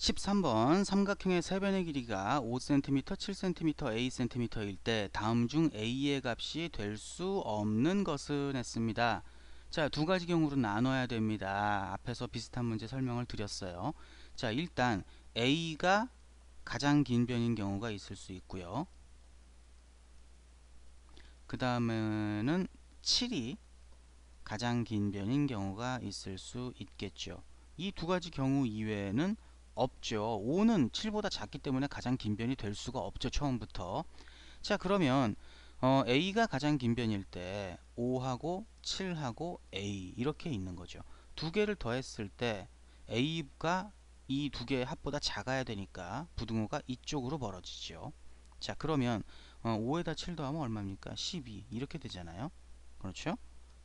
13번 삼각형의 세변의 길이가 5cm, 7cm, Acm일 때 다음 중 A의 값이 될 수 없는 것은 했습니다. 자, 두 가지 경우로 나눠야 됩니다. 앞에서 비슷한 문제 설명을 드렸어요. 자, 일단 A가 가장 긴 변인 경우가 있을 수 있고요. 그 다음에는 7이 가장 긴 변인 경우가 있을 수 있겠죠. 이 두 가지 경우 이외에는 없죠. 5는 7보다 작기 때문에 가장 긴 변이 될 수가 없죠. 처음부터. 자 그러면 어, A가 가장 긴 변일 때 5하고 7하고 A 이렇게 있는 거죠. 두 개를 더했을 때 A가 이 두 개의 합보다 작아야 되니까 부등호가 이쪽으로 벌어지죠. 자 그러면 어, 5에다 7 더하면 얼마입니까? 12 이렇게 되잖아요. 그렇죠?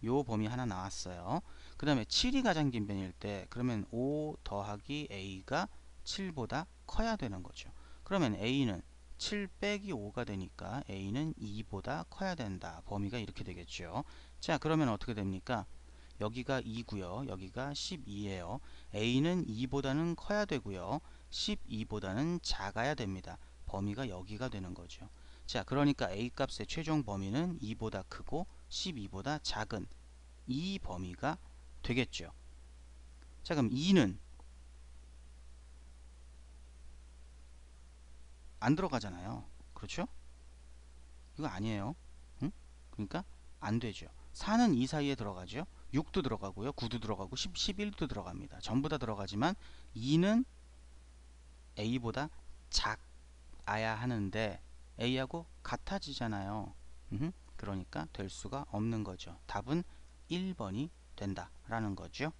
요 범위 하나 나왔어요. 그 다음에 7이 가장 긴 변일 때 그러면 5 더하기 A가 7보다 커야 되는 거죠. 그러면 A는 7 빼기 5가 되니까 A는 2보다 커야 된다. 범위가 이렇게 되겠죠. 자 그러면 어떻게 됩니까? 여기가 2고요. 여기가 12예요. A는 2보다는 커야 되고요. 12보다는 작아야 됩니다. 범위가 여기가 되는 거죠. 자 그러니까 A 값의 최종 범위는 2보다 크고 12보다 작은 이 범위가 되겠죠. 자 그럼 2는 안 들어가잖아요. 그렇죠? 이거 아니에요. 응? 그러니까 안 되죠. 4는 이 사이에 들어가죠. 6도 들어가고요. 9도 들어가고 10, 11도 들어갑니다. 전부 다 들어가지만 2는 A보다 작아야 하는데 A하고 같아지잖아요. 으흠, 그러니까 될 수가 없는 거죠. 답은 1번이 된다라는 거죠.